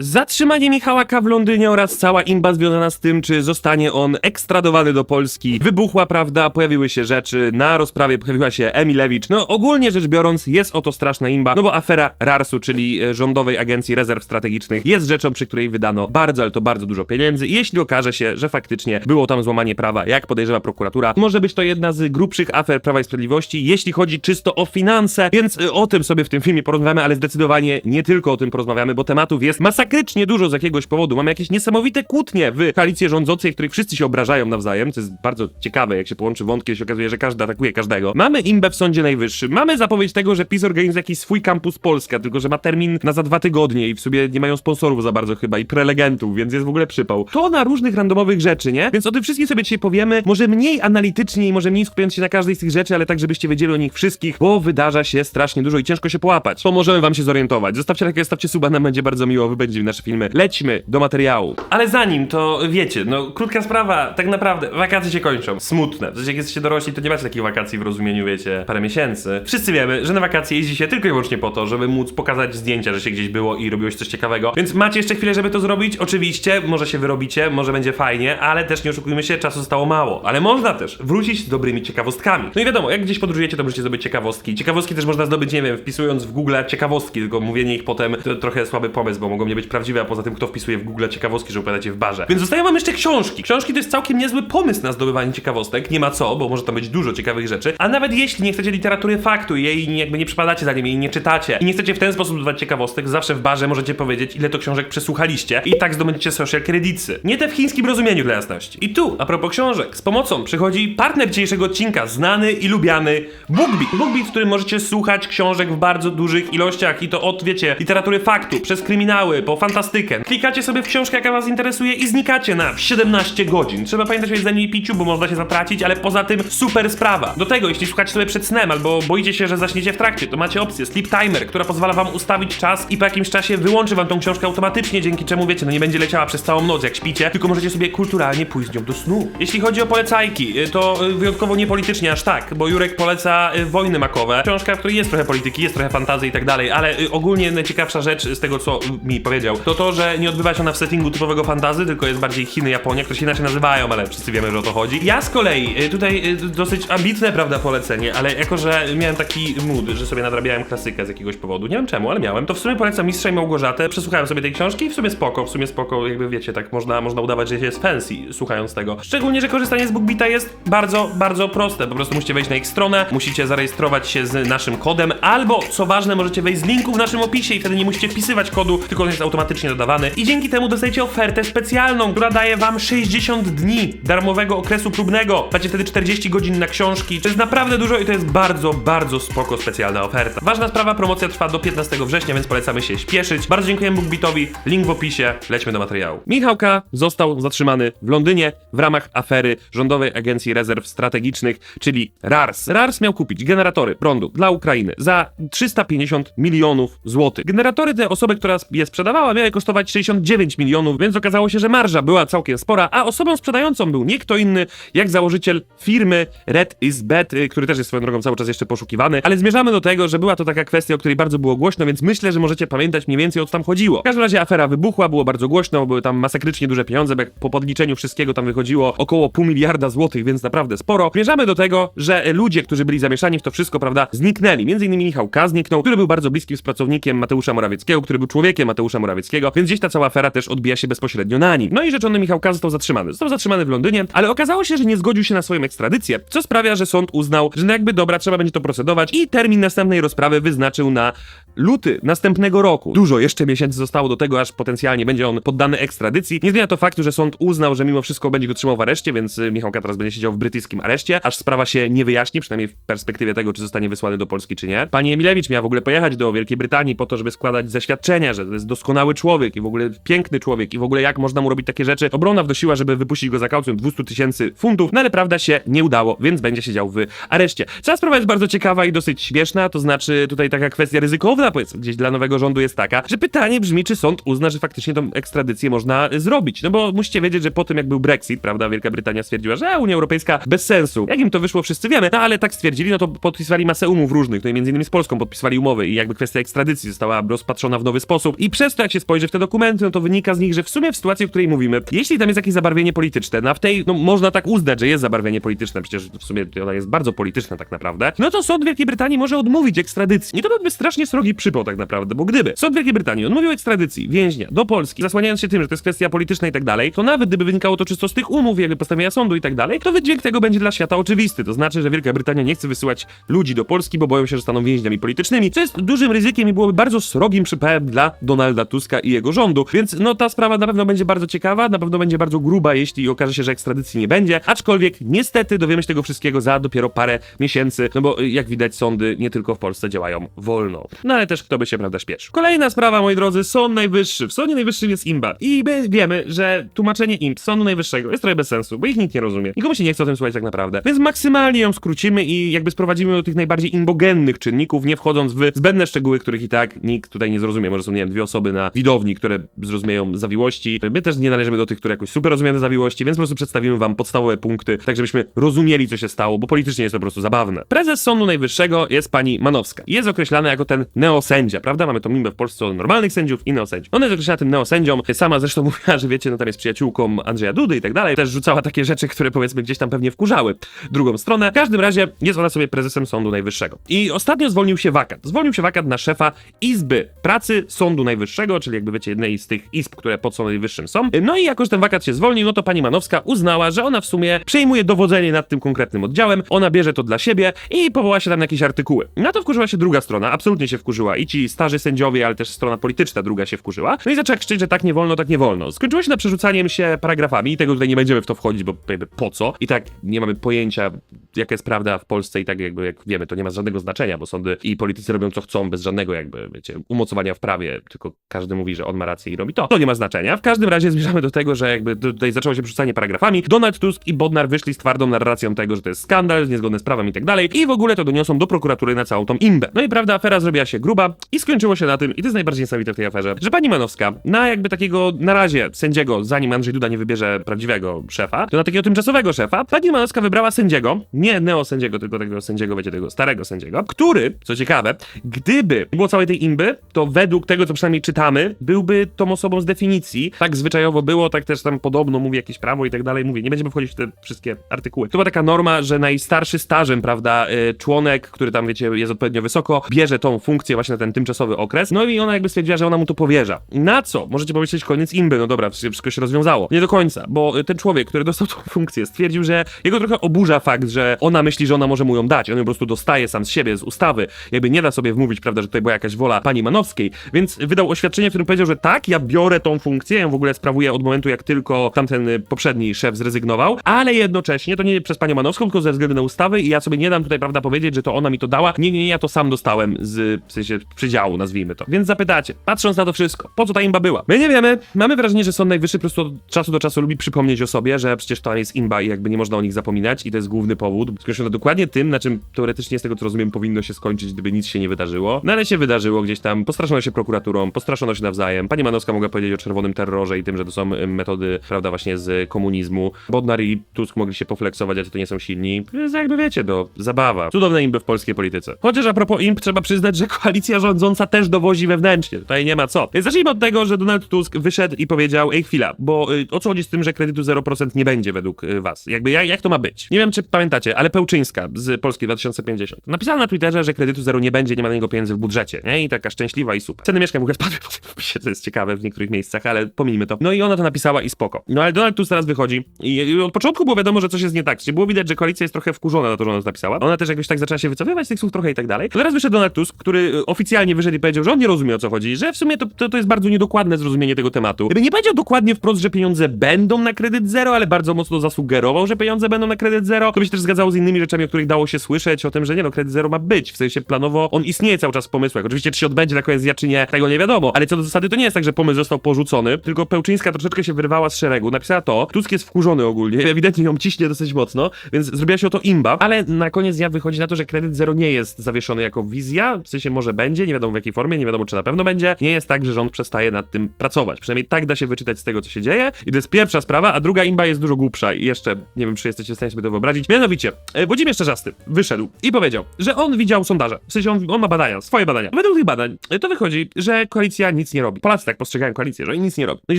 Zatrzymanie Michała w Londynie oraz cała imba związana z tym, czy zostanie on ekstradowany do Polski. Wybuchła prawda, pojawiły się rzeczy, na rozprawie pojawiła się Emilewicz. No ogólnie rzecz biorąc jest oto straszna imba, no bo afera RARS-u, czyli e, Rządowej Agencji Rezerw Strategicznych, jest rzeczą, przy której wydano bardzo, ale to bardzo dużo pieniędzy. Jeśli okaże się, że faktycznie było tam złamanie prawa, jak podejrzewa prokuratura, może być to jedna z grubszych afer Prawa i Sprawiedliwości, jeśli chodzi czysto o finanse, więc y, o tym sobie w tym filmie porozmawiamy, ale zdecydowanie nie tylko o tym porozmawiamy, bo tematów jest masakrycznie dużo z jakiegoś powodu. Mamy jakieś niesamowite kłótnie w koalicji rządzącej, w których wszyscy się obrażają nawzajem, co jest bardzo ciekawe, jak się połączy wątki, się okazuje, że każdy atakuje każdego. Mamy imbę w Sądzie Najwyższym, mamy zapowiedź tego, że PiS organizuje jakiś swój kampus Polska, tylko że ma termin na za dwa tygodnie i w sobie nie mają sponsorów za bardzo chyba i prelegentów, więc jest w ogóle przypał. To na różnych randomowych rzeczy, nie? Więc o tym wszystkim sobie dzisiaj powiemy, może mniej analitycznie i może mniej skupiając się na każdej z tych rzeczy, ale tak, żebyście wiedzieli o nich wszystkich, bo wydarza się strasznie dużo i ciężko się połapać. Pomożemy wam się zorientować. Zostawcie lajka, zostawcie suba, nam będzie bardzo miło, wy będziecie w nasze filmy. Lećmy do materiału. Ale zanim, to wiecie, no krótka sprawa, tak naprawdę, wakacje się kończą. Smutne. W sensie, jak jesteście dorośli, to nie macie takich wakacji w rozumieniu, wiecie, parę miesięcy. Wszyscy wiemy, że na wakacje jeździ się tylko i wyłącznie po to, żeby móc pokazać zdjęcia, że się gdzieś było i robiłeś coś ciekawego. Więc macie jeszcze chwilę, żeby to zrobić. Oczywiście, może się wyrobicie, może będzie fajnie, ale też nie oszukujmy się, czasu zostało mało. Ale można też wrócić z dobrymi ciekawostkami. No i wiadomo, jak gdzieś podróżujecie, to możecie zdobyć ciekawostki. Ciekawostki też można zdobyć, nie wiem, wpisując w Google ciekawostki, tylko mówienie ich potem to trochę słaby pomysł, bo mogą nie być prawdziwe, a poza tym kto wpisuje w Google ciekawostki, że opowiadacie w barze. Więc zostają wam jeszcze książki. Książki to jest całkiem niezły pomysł na zdobywanie ciekawostek. Nie ma co, bo może tam być dużo ciekawych rzeczy. A nawet jeśli nie chcecie literatury faktu i jej jakby nie przypadacie za nim, jej nie czytacie i nie chcecie w ten sposób zdobywać ciekawostek, zawsze w barze możecie powiedzieć, ile to książek przesłuchaliście i tak zdobędziecie social creditsy. Nie te w chińskim rozumieniu dla jasności. I tu, a propos książek, z pomocą przychodzi partner dzisiejszego odcinka, znany i lubiany BookBeat. BookBeat, w którym możecie słuchać książek w bardzo dużych ilościach i to od, wiecie, literatury faktu, przez kryminały, po fantastykę. Klikacie sobie w książkę, jaka was interesuje i znikacie na 17 godzin. Trzeba pamiętać o jedzeniu i piciu, bo można się zatracić, ale poza tym super sprawa. Do tego, jeśli słuchacie sobie przed snem albo boicie się, że zaśniecie w trakcie, to macie opcję Sleep Timer, która pozwala wam ustawić czas i po jakimś czasie wyłączy wam tą książkę automatycznie, dzięki czemu wiecie, no nie będzie leciała przez całą noc jak śpicie, tylko możecie sobie kulturalnie pójść z nią do snu. Jeśli chodzi o polecajki, y, to y, wyjątkowo niepolitycznie aż tak, bo Jurek poleca y, Wojny Makowe, książka, w której jest trochę polityki, jest trochę fantazji i tak dalej, ale ogólnie najciekawsza rzecz z tego, co mi powiedział, to to, że nie odbywa się ona w settingu typowego fantazy, tylko jest bardziej Chiny, Japonia, które się inaczej nazywają, ale wszyscy wiemy, że o to chodzi. Ja z kolei, y, tutaj y, dosyć ambitne, prawda, polecenie, ale jako, że miałem taki mood, że sobie nadrabiałem klasykę z jakiegoś powodu, nie wiem czemu, ale miałem, to w sumie polecam Mistrza i Małgorzatę, przesłuchałem sobie tej książki i w sumie spoko, w sumie spoko, jakby wiecie, tak można, można udawać, że się jest fancy słuchając tego. Szczególnie, że korzystanie z BookBeata jest bardzo, bardzo proste, po prostu musicie wejść na ich stronę, musicie zarejestrować się z naszym kodem, albo, co ważne, możecie wejść z linku w naszym opisie i wtedy nie musicie wpisywać kodu, tylko on jest automatycznie dodawany i dzięki temu dostajecie ofertę specjalną, która daje wam 60 dni darmowego okresu próbnego. Macie wtedy 40 godzin na książki. To jest naprawdę dużo i to jest bardzo, bardzo spoko specjalna oferta. Ważna sprawa, promocja trwa do 15 września, więc polecamy się śpieszyć. Bardzo dziękujemy BookBeatowi, link w opisie, lećmy do materiału. Michał K. został zatrzymany w Londynie w ramach afery Rządowej Agencji Rezerw Strategicznych, czyli RARS. RARS miał kupić generatory prądu dla Ukrainy za 350 milionów złotych. Generatory te osoby, która je sprzedawała, miały kosztować 69 milionów, więc okazało się, że marża była całkiem spora, a osobą sprzedającą był nie kto inny, jak założyciel firmy Red is Bad, y, który też jest swoją drogą cały czas jeszcze poszukiwany, ale zmierzamy do tego, że była to taka kwestia, o której bardzo było głośno, więc myślę, że możecie pamiętać mniej więcej o co tam chodziło. W każdym razie afera wybuchła, było bardzo głośno, były tam masakrycznie duże pieniądze, bo jak po podliczeniu wszystkiego tam wychodziło około pół miliarda złotych, więc naprawdę sporo. Zmierzamy do tego, że ludzie, którzy byli zamieszani w to wszystko, prawda, zniknęli. Między innymi Michał K. zniknął, który był bardzo bliskim współpracownikiem Mateusza Morawieckiego, który był człowiekiem Mateusza Morawieckiego, więc gdzieś ta cała afera też odbija się bezpośrednio na nim. No i rzeczony Michał K. został zatrzymany. Został zatrzymany w Londynie, ale okazało się, że nie zgodził się na swoją ekstradycję, co sprawia, że sąd uznał, że no jakby dobra, trzeba będzie to procedować i termin następnej rozprawy wyznaczył na luty następnego roku. Dużo jeszcze miesięcy zostało do tego, aż potencjalnie będzie on poddany ekstradycji. Nie zmienia to faktu, że sąd uznał, że mimo wszystko będzie go trzymał w areszcie, więc y, Michał K. teraz będzie siedział w brytyjskim areszcie, aż sprawa się nie wyjaśni, przynajmniej w perspektywie tego, czy zostanie wysłany do Polski, czy nie. Pani Emilewicz miała w ogóle pojechać do Wielkiej Brytanii po to, żeby składać zaświadczenia, że to jest doskonały człowiek i w ogóle piękny człowiek i w ogóle jak można mu robić takie rzeczy. Obrona wnosiła, żeby wypuścić go za kaucją 200 tysięcy funtów, no ale prawda się nie udało, więc będzie siedział w areszcie. Cała sprawa jest bardzo ciekawa i dosyć śmieszna, to znaczy tutaj taka kwestia ryzykowna, powiedzmy, gdzieś dla nowego rządu jest taka, że pytanie brzmi, czy sąd uzna, że faktycznie tą ekstradycję można zrobić. No bo musicie wiedzieć, że po tym jak był Brexit, prawda, Wielka Brytania stwierdziła, że Unia Europejska bez sensu. Jak im to wyszło, wszyscy wiemy, no ale tak stwierdzili, no to podpisywali masę umów różnych, no i między innymi z Polską podpisywali umowy i jakby kwestia ekstradycji została rozpatrzona w nowy sposób i przez to jak się spojrzy w te dokumenty, no to wynika z nich, że w sumie w sytuacji, o której mówimy, jeśli tam jest jakieś zabarwienie polityczne, no w tej, no można tak uznać, że jest zabarwienie polityczne, przecież w sumie ona jest bardzo polityczna tak naprawdę, no to sąd Wielkiej Brytanii może odmówić ekstradycji. I to byłby strasznie srogi przypał tak naprawdę, bo gdyby sąd Wielkiej Brytanii odmówił ekstradycji więźnia do Polski, zasłaniając się tym, że to jest kwestia polityczna i tak dalej, to nawet gdyby wynikało to czysto z tych umów, jakby postawienia sądu i tak dalej, to wydźwięk tego będzie dla świata oczywisty. To znaczy, że Wielka Brytania nie chce wysyłać ludzi do Polski, bo boją się, że staną więźniami politycznymi, co jest dużym ryzykiem i byłoby bardzo srogim przypałem dla Donalda i jego rządu. Więc no ta sprawa na pewno będzie bardzo ciekawa, na pewno będzie bardzo gruba, jeśli okaże się, że ekstradycji nie będzie. Aczkolwiek niestety dowiemy się tego wszystkiego za dopiero parę miesięcy, no bo jak widać sądy nie tylko w Polsce działają wolno. No ale też kto by się prawda śpieszył. Kolejna sprawa, moi drodzy, Sąd Najwyższy. W Sądzie Najwyższym jest imba. I my wiemy, że tłumaczenie imb Sądu Najwyższego jest trochę bez sensu, bo ich nikt nie rozumie. Nikomu się nie chce o tym słuchać tak naprawdę. Więc maksymalnie ją skrócimy i jakby sprowadzimy do tych najbardziej imbogennych czynników, nie wchodząc w zbędne szczegóły, których i tak nikt tutaj nie zrozumie. Może są, nie wiem, dwie osoby na widowni, które zrozumieją zawiłości. My też nie należymy do tych, które jakoś super rozumieją te zawiłości, więc po prostu przedstawimy wam podstawowe punkty, tak żebyśmy rozumieli, co się stało, bo politycznie jest to po prostu zabawne. Prezes Sądu Najwyższego jest pani Manowska. Jest określana jako ten neosędzia, prawda? Mamy to mimbę w Polsce o normalnych sędziów i neosędziów. Ona jest określana tym neosędzią. Sama zresztą mówiła, że wiecie, no tam jest przyjaciółką Andrzeja Dudy i tak dalej. Też rzucała takie rzeczy, które powiedzmy gdzieś tam pewnie wkurzały drugą stronę. W każdym razie jest ona sobie prezesem Sądu Najwyższego. I ostatnio zwolnił się wakat. Zwolnił się wakat na szefa Izby Pracy Sądu Najwyższego, czyli jakby wiecie, jednej z tych izb, które pod Sądem Najwyższym są. No i jako, że ten wakat się zwolnił, no to pani Manowska uznała, że ona w sumie przejmuje dowodzenie nad tym konkretnym oddziałem, ona bierze to dla siebie i powoła się tam na jakieś artykuły. Na to wkurzyła się druga strona, absolutnie się wkurzyła. I ci starzy sędziowie, ale też strona polityczna druga się wkurzyła. No i zaczęła krzyczeć, że tak nie wolno, tak nie wolno. Skończyło się na przerzucaniem się paragrafami i tego tutaj nie będziemy w to wchodzić, bo jakby po co? I tak nie mamy pojęcia, jaka jest prawda w Polsce i tak jakby jak wiemy, to nie ma żadnego znaczenia, bo sądy i politycy robią co chcą bez żadnego jakby, wiecie, umocowania w prawie, tylko każdy mówi, że on ma rację i robi to. To nie ma znaczenia. W każdym razie zmierzamy do tego, że jakby tutaj zaczęło się przerzucanie paragrafami. Donald Tusk i Bodnar wyszli z twardą narracją tego, że to jest skandal, niezgodny z prawem i tak dalej i w ogóle to doniosą do prokuratury na całą tą imbę. No i prawda, afera zrobiła się gruba i skończyło się na tym, i to jest najbardziej niesamowite w tej aferze, że pani Manowska na jakby takiego na razie sędziego, zanim Andrzej Duda nie wybierze prawdziwego szefa, to na takiego tymczasowego szefa, pani Manowska wybrała sędziego, nie neosędziego, tylko tego sędziego, wiecie, tego starego sędziego, który, co ciekawe, gdyby było całej tej imby, to według tego, co przynajmniej czytamy, byłby tą osobą z definicji. Tak zwyczajowo było, tak też tam podobno mówi jakieś prawo i tak dalej. Mówię, nie będziemy wchodzić w te wszystkie artykuły. To była taka norma, że najstarszy stażem, prawda, y, członek, który tam, wiecie, jest odpowiednio wysoko, bierze tą funkcję właśnie na ten tymczasowy okres. No i ona jakby stwierdziła, że ona mu to powierza. Na co? Możecie pomyśleć, koniec imby. No dobra, wszystko się rozwiązało. Nie do końca, bo y, ten człowiek, który dostał tą funkcję, stwierdził, że jego trochę oburza fakt, że ona myśli, że ona może mu ją dać. On ją po prostu dostaje sam z siebie, z ustawy. Jakby nie da sobie wmówić, prawda, że tutaj była jakaś wola pani Manowskiej, więc wydał oświadczenie, w którym powiedział, że tak, ja biorę tą funkcję, ją w ogóle sprawuję od momentu, jak tylko tamten y, poprzedni szef zrezygnował, ale jednocześnie to nie przez panią Manowską, tylko ze względu na ustawy i ja sobie nie dam tutaj, prawda, powiedzieć, że to ona mi to dała. Nie, nie, nie, ja to sam dostałem z, w sensie, przydziału, nazwijmy to. Więc zapytacie, patrząc na to wszystko, po co ta imba była? My nie wiemy, mamy wrażenie, że Sąd Najwyższy po prostu od czasu do czasu lubi przypomnieć o sobie, że przecież to jest imba i jakby nie można o nich zapominać i to jest główny powód. Skończono dokładnie tym, na czym teoretycznie z tego co rozumiem powinno się skończyć, gdyby nic się nie wydarzyło. No ale się wydarzyło gdzieś tam, postraszono się prokuraturą, postraszono się nawzajem. Pani Manowska mogła powiedzieć o czerwonym terrorze i tym, że to są y, metody, prawda, właśnie z komunizmu. Bodnar i Tusk mogli się pofleksować, a to nie są silni. Jest jakby wiecie, to zabawa. Cudowne imby w polskiej polityce. Chociaż a propos imb, trzeba przyznać, że koalicja rządząca też dowozi wewnętrznie. Tutaj nie ma co. Więc zacznijmy od tego, że Donald Tusk wyszedł i powiedział, ej chwila, bo y, o co chodzi z tym, że kredytu 0% nie będzie według y, was? Jakby jak, jak to ma być? Nie wiem, czy pamiętacie, ale Pełczyńska z Polski 2050 napisała na Twitterze, że kredytu zero nie będzie, nie ma na niego pieniędzy w budżecie, nie? I taka szczęśliwa i super. Ceny mieszkań w ogóle spadły wpisie, co jest ciekawe w niektórych miejscach, ale pomijmy to. No i ona to napisała i spoko. No ale Donald Tusk teraz wychodzi i, od początku było wiadomo, że coś jest nie tak. Czyli było widać, że koalicja jest trochę wkurzona na to, że ona to napisała. Ona też jakoś tak zaczęła się wycofywać z tych słów trochę i tak dalej. No teraz wyszedł Donald Tusk, który y, oficjalnie wyszedł i powiedział, że on nie rozumie o co chodzi, że w sumie to, to, to jest bardzo niedokładne zrozumienie tego tematu. Gdyby nie powiedział dokładnie wprost, że pieniądze będą na kredyt zero, ale bardzo mocno zasugerował, że pieniądze będą na kredyt zero, to by się też zgadzało z innymi rzeczami, o których dało się słyszeć, o tym, że nie no, kredyt zero ma być. W sensie planowo on istnieje cały czas w pomysłach. Oczywiście, czy się odbędzie na koniec czy nie, tego nie wiadomo. Ale co do zasady, to nie jest tak, że pomysł został porzucony, tylko Pełczyńska troszeczkę się wyrwała z szeregu, napisała to. Tusk jest wkurzony ogólnie, ewidentnie ją ciśnie dosyć mocno, więc zrobiła się o to imba, ale na koniec dnia wychodzi na to, że kredyt zero nie jest zawieszony jako wizja, w sensie może będzie, nie wiadomo w jakiej formie, nie wiadomo czy na pewno będzie. Nie jest tak, że rząd przestaje nad tym pracować. Przynajmniej tak da się wyczytać z tego, co się dzieje. I to jest pierwsza sprawa, a druga imba jest dużo głupsza i jeszcze nie wiem, czy jesteście w stanie sobie to wyobrazić. Mianowicie, e, Włodzimierz Czarzasty wyszedł i powiedział, że on widział sondaże. W sensie on, on ma badania, swoje badania. Według tych badań e, to wychodzi, że koalicja nic nie robi. Polacy tak postrzegają koalicję, że oni nic nie robią. No i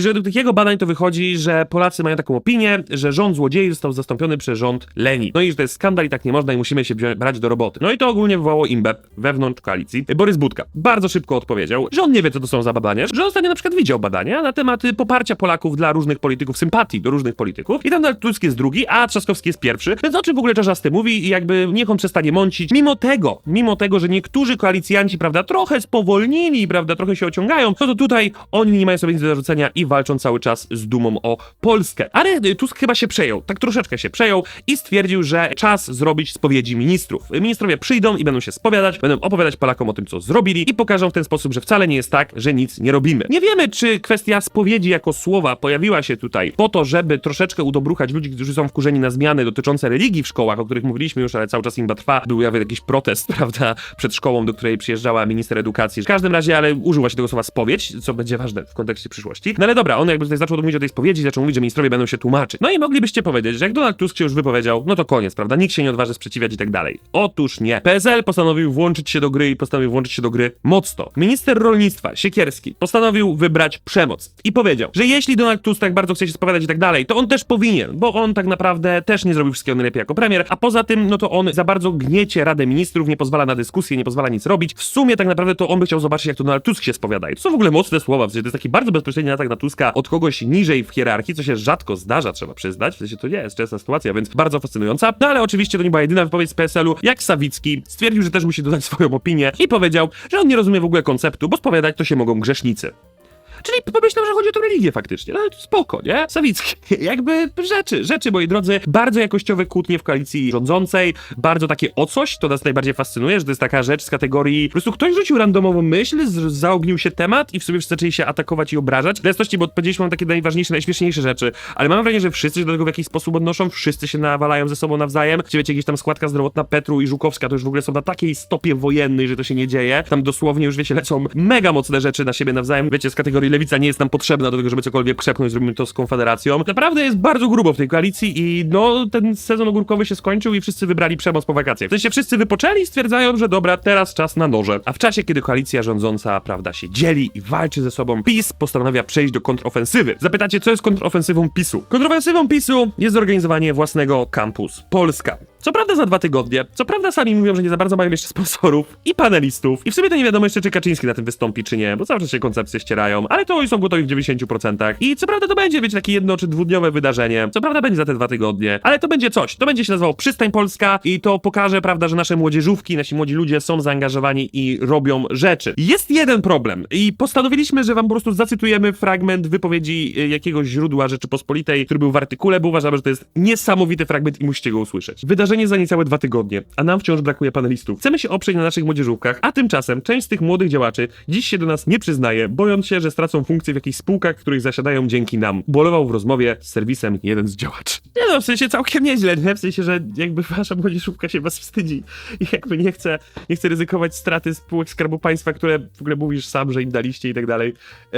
że według tych jego badań to wychodzi, że Polacy mają taką opinię, że rząd złodziei został zastąpiony przez rząd Leni. No i że to jest skandal i tak nie można i musimy się brać do roboty. No i to ogólnie wywołało imbę wewnątrz koalicji. Borys Budka bardzo szybko odpowiedział, że on nie wie, co to są za badania, że ostatnio na przykład widział badania na temat poparcia Polaków dla różnych polityków, sympatii do różnych polityków i tam Donald Tusk jest drugi, a Trzaskowski jest pierwszy, więc o czym w ogóle Czarzasty mówi i jakby niech on przestanie mącić. Mimo tego, mimo tego, że niektórzy koalicjanci, prawda, trochę spowolnili, prawda, trochę się ociągają, no to tutaj oni nie mają sobie nic do zarzucenia i walczą cały czas z dumą o Polskę. Ale y, Tusk chyba się przejął, tak troszeczkę się przejął i stwierdził, że czas zrobić spowiedzi ministrów. Ministrowie przyjdą i będą się spowiadać, będą opowiadać Polakom o tym, co zrobili i pokażą w ten sposób, że wcale nie jest tak, że nic nie robimy. Nie wiemy, czy kwestia spowiedzi jako słowa pojawiła się tutaj po to, żeby troszeczkę udobruchać ludzi, którzy są wkurzeni na zmiany dotyczące religii w szkołach, o których mówiliśmy już, ale cały czas imba trwa. Był jakiś protest, prawda, przed szkołą, do której przyjeżdżała minister edukacji. W każdym razie, ale użyła się tego słowa spowiedź, co będzie ważne w kontekście przyszłości. No ale dobra, on jakby tutaj zaczął mówić o tej spowiedzi, zaczął mówić, że ministrowie będą się tłumaczyć. No i moglibyście powiedzieć, że jak Donald Tusk się już wypowiedział, no to koniec, prawda, nikt się nie odważy sprzeciwiać i tak dalej. Otóż nie. PSL postanowił włączyć się do gry i postanowił włączyć się do gry mocno. Minister rolnictwa, Siekierski, postanowił wybrać przemoc i powiedział, że jeśli Donald Tusk tak bardzo chce się spowiadać i tak dalej, to on też powinien, bo on tak naprawdę też nie zrobił wszystkiego najlepiej jako premier, a poza tym, no to on za bardzo gniecie Radę Ministrów, nie pozwala na dyskusję, nie pozwala nic robić. W sumie tak naprawdę to on by chciał zobaczyć, jak to Donald Tusk się spowiada. To są w ogóle mocne słowa, w sensie to jest taki bardzo bezpośredni atak na Tuska od kogoś niżej w hierarchii, co się rzadko zdarza, trzeba przyznać. W sensie to nie jest częsta sytuacja, więc bardzo fascynująca. No ale oczywiście to nie była jedyna wypowiedź z PSL-u. Jak Sawicki stwierdził, że też musi dodać swoją opinię i powiedział, że on nie rozumie w ogóle konceptu, bo spowiadać to się mogą grzesznicy. Czyli pomyślał, że chodzi o tę religię faktycznie. No spoko, nie? Sawicki. Jakby rzeczy, rzeczy, moi drodzy. Bardzo jakościowe kłótnie w koalicji rządzącej, bardzo takie o coś, to nas najbardziej fascynuje, że to jest taka rzecz z kategorii, po prostu ktoś rzucił randomową myśl, zaognił się temat i w sobie wszyscy zaczęli się atakować i obrażać. W jasności, bo powiedzieliśmy wam takie najważniejsze, najśmieszniejsze rzeczy, ale mam wrażenie, że wszyscy się do tego w jakiś sposób odnoszą, wszyscy się nawalają ze sobą nawzajem. Gdzie wiecie, gdzieś tam składka zdrowotna Petru i Żukowska to już w ogóle są na takiej stopie wojennej, że to się nie dzieje. Tam dosłownie już wiecie, lecą mega mocne rzeczy na siebie nawzajem. Wiecie, z kategorii lewica nie jest nam potrzebna do tego, żeby cokolwiek przepchnąć, zrobimy to z Konfederacją. Naprawdę jest bardzo grubo w tej koalicji i no, ten sezon ogórkowy się skończył i wszyscy wybrali przemoc po wakacjach. W sensie wszyscy wypoczęli stwierdzają, że dobra, teraz czas na noże. A w czasie, kiedy koalicja rządząca, prawda, się dzieli i walczy ze sobą, PiS postanawia przejść do kontrofensywy. Zapytacie, co jest kontrofensywą PiSu? Kontrofensywą PiSu jest zorganizowanie własnego campus Polska. Co prawda za dwa tygodnie, co prawda sami mówią, że nie za bardzo mają jeszcze sponsorów i panelistów. I w sumie to nie wiadomo jeszcze, czy Kaczyński na tym wystąpi, czy nie, bo czas się koncepcje ścierają, ale to oni są gotowi w 90%. I co prawda to będzie być takie jedno czy dwudniowe wydarzenie, co prawda będzie za te dwa tygodnie, ale to będzie coś. To będzie się nazywało Przystań Polska i to pokaże, prawda, że nasze młodzieżówki, nasi młodzi ludzie są zaangażowani i robią rzeczy. Jest jeden problem i postanowiliśmy, że wam po prostu zacytujemy fragment wypowiedzi y, jakiegoś źródła Rzeczypospolitej, który był w artykule, bo uważamy, że to jest niesamowity fragment i musicie go usłyszeć. Wydarzenie za niecałe dwa tygodnie, a nam wciąż brakuje panelistów. Chcemy się oprzeć na naszych młodzieżówkach, a tymczasem część z tych młodych działaczy dziś się do nas nie przyznaje, bojąc się, że stracą funkcję w jakichś spółkach, w których zasiadają dzięki nam. Bolował w rozmowie z serwisem jeden z działaczy. Nie no, w sensie całkiem nieźle, nie? W sensie, że jakby wasza młodzieżówka się was wstydzi i jakby nie chce, nie chce ryzykować straty spółek Skarbu Państwa, które w ogóle mówisz sam, że im daliście i tak dalej. E,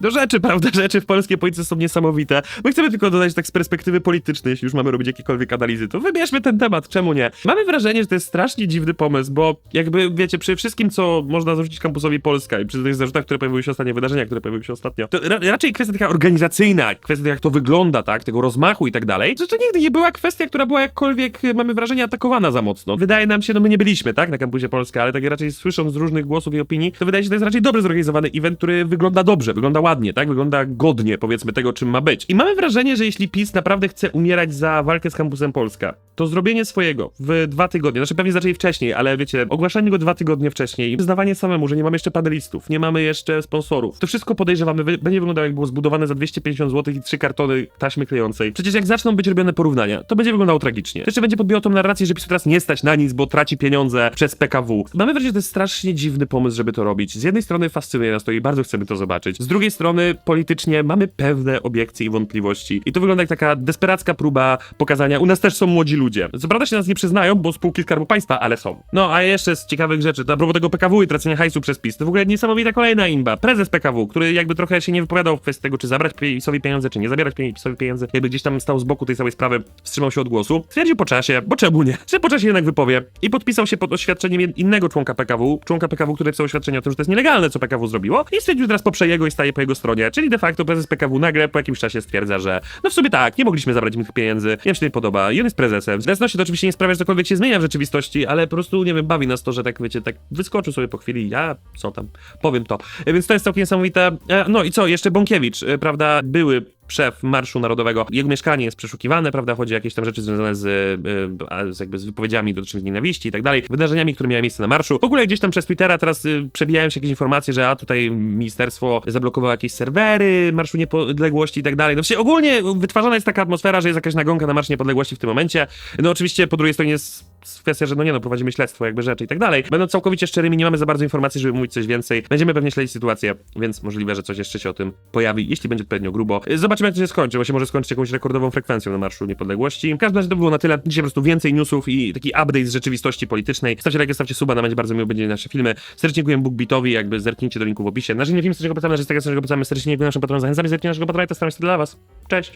no rzeczy, prawda, rzeczy w polskiej polityce są niesamowite. My chcemy tylko dodać tak z perspektywy politycznej, jeśli już mamy robić jakiekolwiek analizy, to wybierzmy ten temat, czemu nie? Mamy wrażenie, że to jest strasznie dziwny pomysł, bo jakby, wiecie, przy wszystkim, co można zarzucić kampusowi Polska i przy tych zarzutach, które pojawiły się ostatnio, wydarzenia, które pojawiły się ostatnio, to ra raczej kwestia taka organizacyjna, kwestia jak to wygląda, tak, tego rozmachu i tak dalej, że to nigdy nie była kwestia, która była jakkolwiek, mamy wrażenie, atakowana za mocno. Wydaje nam się, no my nie byliśmy, tak, na kampusie Polska, ale tak raczej słysząc z różnych głosów i opinii, to wydaje się, że to jest raczej dobrze zorganizowany event, który wygląda dobrze, wygląda ładnie, tak, wygląda godnie, powiedzmy, tego, czym ma być. I mamy wrażenie, że jeśli PiS naprawdę chce umierać za walkę z kampusem Polska, to zrobienie swojego w dwa tygodnie, znaczy pewnie zaczęli wcześniej, ale wiecie, ogłaszanie go dwa tygodnie wcześniej przyznawanie samemu, że nie mamy jeszcze panelistów, nie mamy jeszcze sponsorów, to wszystko podejrzewamy, będzie wyglądało jak było zbudowane za 250 zł i trzy kartony taśmy klejącej. Przecież jak zaczną być robione porównania, to będzie wyglądało tragicznie. Jeszcze będzie podbijało tą narrację, że PiS teraz nie stać na nic, bo traci pieniądze przez PKW. Mamy wrażenie, że to jest strasznie dziwny pomysł, żeby to robić. Z jednej strony fascynuje nas to i bardzo chcemy to zobaczyć. Z drugiej strony politycznie mamy pewne obiekcje i wątpliwości. I to wygląda jak taka desperacka próba pokazania, u nas też są młodzi ludzie. Co prawda się nas nie przyznają, bo spółki Skarbu Państwa, ale są. No, a jeszcze z ciekawych rzeczy, to a propos tego PKW i tracenia hajsu przez PiS, to w ogóle niesamowita kolejna imba. Prezes PKW, który jakby trochę się nie wypowiadał w kwestii tego, czy zabrać PiSowi pieniądze, czy nie zabierać PiSowi pieniędzy, jakby gdzieś tam stał z boku tej całej sprawy, wstrzymał się od głosu, stwierdził po czasie, bo czemu nie, że po czasie jednak wypowie i podpisał się pod oświadczeniem innego członka PKW, członka PKW, który pisał oświadczenie o tym, że to jest nielegalne, co PKW zrobiło. I stwierdził, teraz poprze jego i staje po jego stronie, czyli de facto prezes PKW nagle po jakimś czasie stwierdza, że no w sumie tak, nie mogliśmy zabrać tych pieniędzy, nie wiem, nie podoba. I on jest prezesem. Jasności to oczywiście nie sprawia, że cokolwiek się zmienia w rzeczywistości, ale po prostu, nie wiem, bawi nas to, że tak, wiecie, tak wyskoczył sobie po chwili, ja co tam, powiem to. E, Więc to jest całkiem niesamowite. E, No i co, jeszcze Bąkiewicz, e, prawda, były szef Marszu Narodowego. Jego mieszkanie jest przeszukiwane, prawda? Chodzi o jakieś tam rzeczy związane z, e, z, jakby z wypowiedziami dotyczącymi nienawiści i tak dalej, wydarzeniami, które miały miejsce na marszu. W ogóle gdzieś tam przez Twittera teraz y, przebijają się jakieś informacje, że a tutaj ministerstwo zablokowało jakieś serwery Marszu Niepodległości i tak dalej. No właściwie ogólnie wytwarzana jest taka atmosfera, że jest jakaś nagonka na Marsz Niepodległości w tym momencie. No oczywiście po drugiej stronie jest kwestia, że no nie no, prowadzimy śledztwo, jakby rzeczy i tak dalej. Będąc całkowicie szczerymi, nie mamy za bardzo informacji, żeby mówić coś więcej. Będziemy pewnie śledzić sytuację, więc możliwe, że coś jeszcze się o tym pojawi, jeśli będzie odpowiednio grubo. Jak to się skończy, bo się może skończyć jakąś rekordową frekwencją na Marszu Niepodległości. W każdym razie to było na tyle. Dzisiaj po prostu więcej newsów i taki update z rzeczywistości politycznej. Stawcie like, stawcie suba, na będzie bardzo miło będzie nasze filmy. Serdecznie dziękuję BookBeatowi, jakby zerknijcie do linku w opisie. Na życie film, którego polecamy, na życie tego, z którego polecamy. Serdecznie dziękuję naszym patronom, zachęcamy, zerknijcie naszego patrona, to staram się dla was. Cześć!